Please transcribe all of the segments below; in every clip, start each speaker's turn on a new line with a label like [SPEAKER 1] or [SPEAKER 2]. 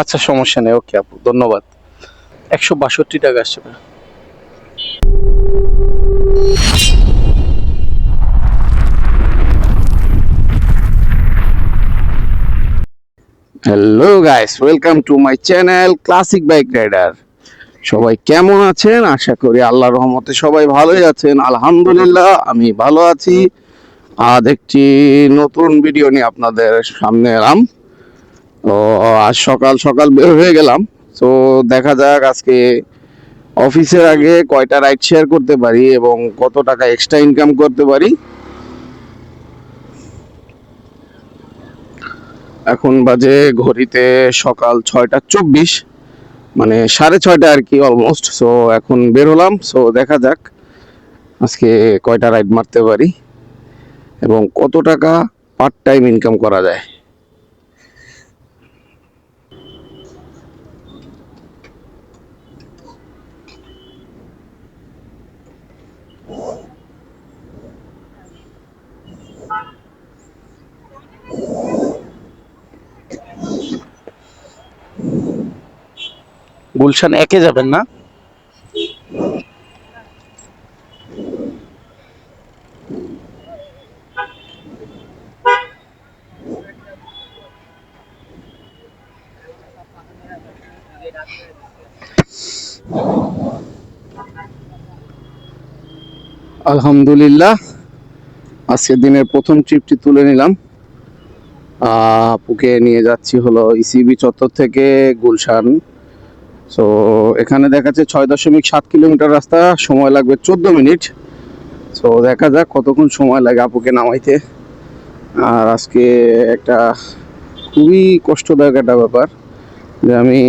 [SPEAKER 1] আচ্ছা সমস্যা নেই ওকে আপু, ধন্যবাদ। একশো বাষট্টি টাকা আসছে। Hello guys welcome to my channel classic bike rider সবাই কেমন আছেন? আশা করি আল্লাহর রহমতে সবাই ভালোই আছেন। আলহামদুলিল্লাহ, আমি ভালো আছি। আজ একটি নতুন ভিডিও নিয়ে আপনাদের সামনে এলাম। তো আজ সকাল সকাল বের হয়ে গেলাম। তো দেখা যাক আজকে অফিসের আগে কয়টা রাইড শেয়ার করতে পারি এবং কত টাকা এক্সট্রা ইনকাম করতে পারি। এখন বাজে ঘড়িতে সকাল ছয়টা চব্বিশ মানে সাড়ে ছয়টা আর কি অলমোস্ট সো এখন বের হলাম। সো দেখা যাক আজকে কয়টা রাইড মারতে পারি এবং কত টাকা পার্ট টাইম ইনকাম করা যায়। গুলশান একে যাবেন না? আলহামদুলিল্লাহ, আজকের দিনের প্রথম ট্রিপটি তুলে নিলাম। আপুকে নিয়ে যাচ্ছি হলো ইসিবি চত্বর থেকে গুলশান। সো এখানে দেখাচ্ছে ছয় দশমিক সাত কিলোমিটার রাস্তা, সময় লাগবে চোদ্দ মিনিট। সো দেখা যাক কতক্ষণ সময় লাগে আপুকে নামাইতে। আর আজকে একটা খুবই কষ্টদায়ক একটা ব্যাপার যে আমি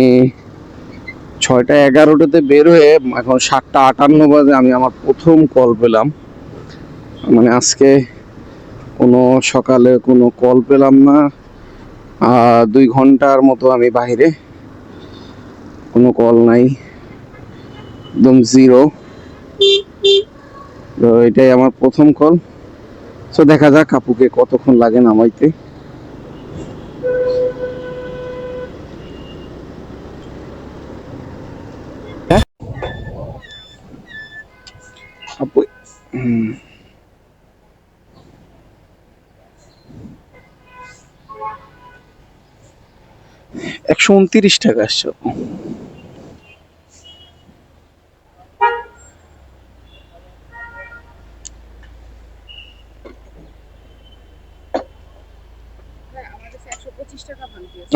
[SPEAKER 1] ছয়টা এগারোটাতে বের হয়ে এখন সাতটা আটান্ন বাজে আমি আমার প্রথম কল পেলাম। মানে আজকে কোনো সকালে কোনো কল পেলাম না। আর দুই ঘণ্টার মতো আমি বাইরে। কোনো কল নাই একদম জিরো তো এটাই আমার প্রথম কল তো দেখা যাক কাপুকে কতক্ষণ লাগে নামাইতে? আপু। একশো উনত্রিশ টাকা আসছে।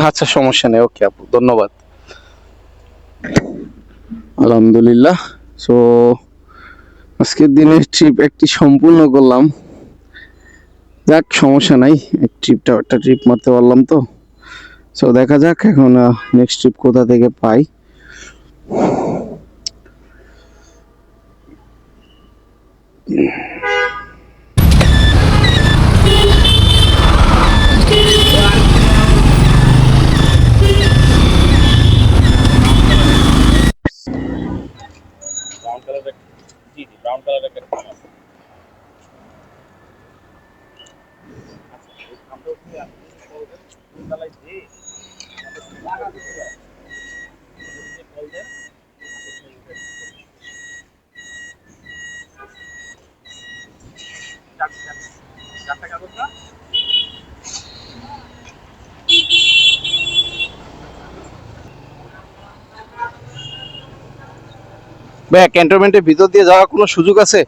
[SPEAKER 1] আচ্ছা সমস্যা নেই, ওকে আপু, ধন্যবাদ। আলহামদুলিল্লাহ সো আজকের দিনের ট্রিপ একটি সম্পূর্ণ করলাম। যাক, সমস্যা নাই, এক ট্রিপটা একটা ট্রিপ মারতে পারলাম তো। সো দেখা যাক এখন নেক্সট ট্রিপ কোথা থেকে পাই।
[SPEAKER 2] ব্রাউন ব্রাউন
[SPEAKER 1] ভাই ক্যান্টনমেন্টের ভিতর দিয়ে যাওয়ার কোনো সুযোগ আছে?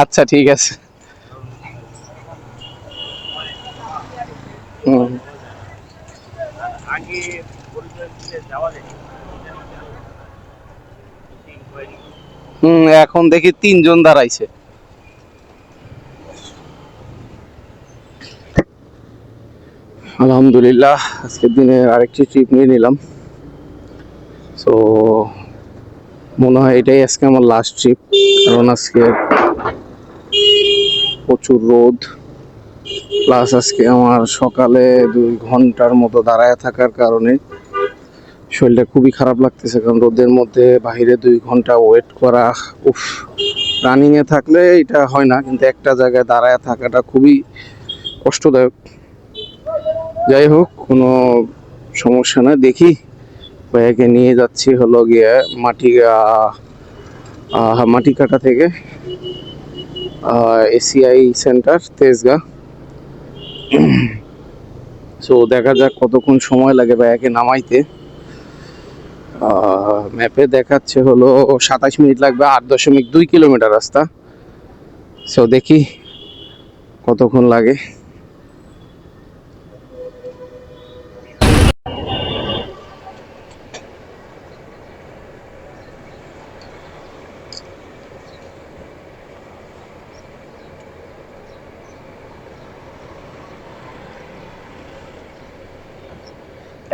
[SPEAKER 1] আচ্ছা ঠিক আছে। হুম। এখন দেখি তিনজন দাঁড়াইছে। আলহামদুলিল্লাহ আজকের দিনে আরেকটি ট্রিপ নিয়ে নিলাম সো মনে হয় এটাই আজকে আমার লাস্ট ট্রিপ কারণ আজকে প্রচুর রোদ প্লাস আজকে আমার সকালে দুই ঘণ্টার মতো দাঁড়ায় থাকার কারণে শরীরটা খুবই খারাপ লাগতেছে, কারণ রোদের মধ্যে বাইরে দুই ঘণ্টা ওয়েট করা, উফ রানিং এ থাকলে এটা হয় না, কিন্তু একটা জায়গায় দাঁড়ায় থাকাটা খুবই কষ্টদায়ক। যাই হোক, কোনো সমস্যা না দেখি ভাইয়াকে নিয়ে যাচ্ছি হলো গিয়ে মাটি মাটি কাটা থেকে এসিআই সেন্টার তেজগা। সো দেখা যাক কতক্ষণ সময় লাগে ভাইয়াকে নামাইতে। ম্যাপে দেখাচ্ছে হলো সাতাশ মিনিট লাগবে, আট দশমিক দুই কিলোমিটার রাস্তা। সো দেখি কতক্ষণ লাগে।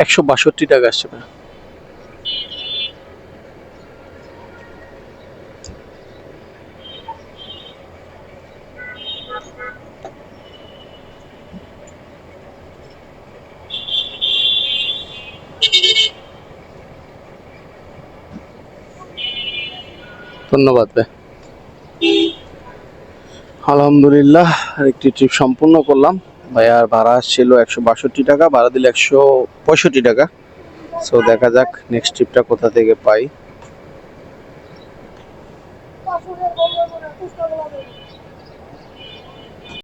[SPEAKER 1] একশো বাষট্টি টাকা আসছে ধন্যবাদ ভাই। আলহামদুলিল্লাহ একটি ট্রিপ সম্পূর্ণ করলাম। ভাইয়ার ভাড়া ছিল একশো বাষট্টি টাকা, ভাড়া দিলে একশো পঁয়ষট্টি টাকা। সো দেখা যাক নেক্সট ট্রিপটা কোথা থেকে পাই।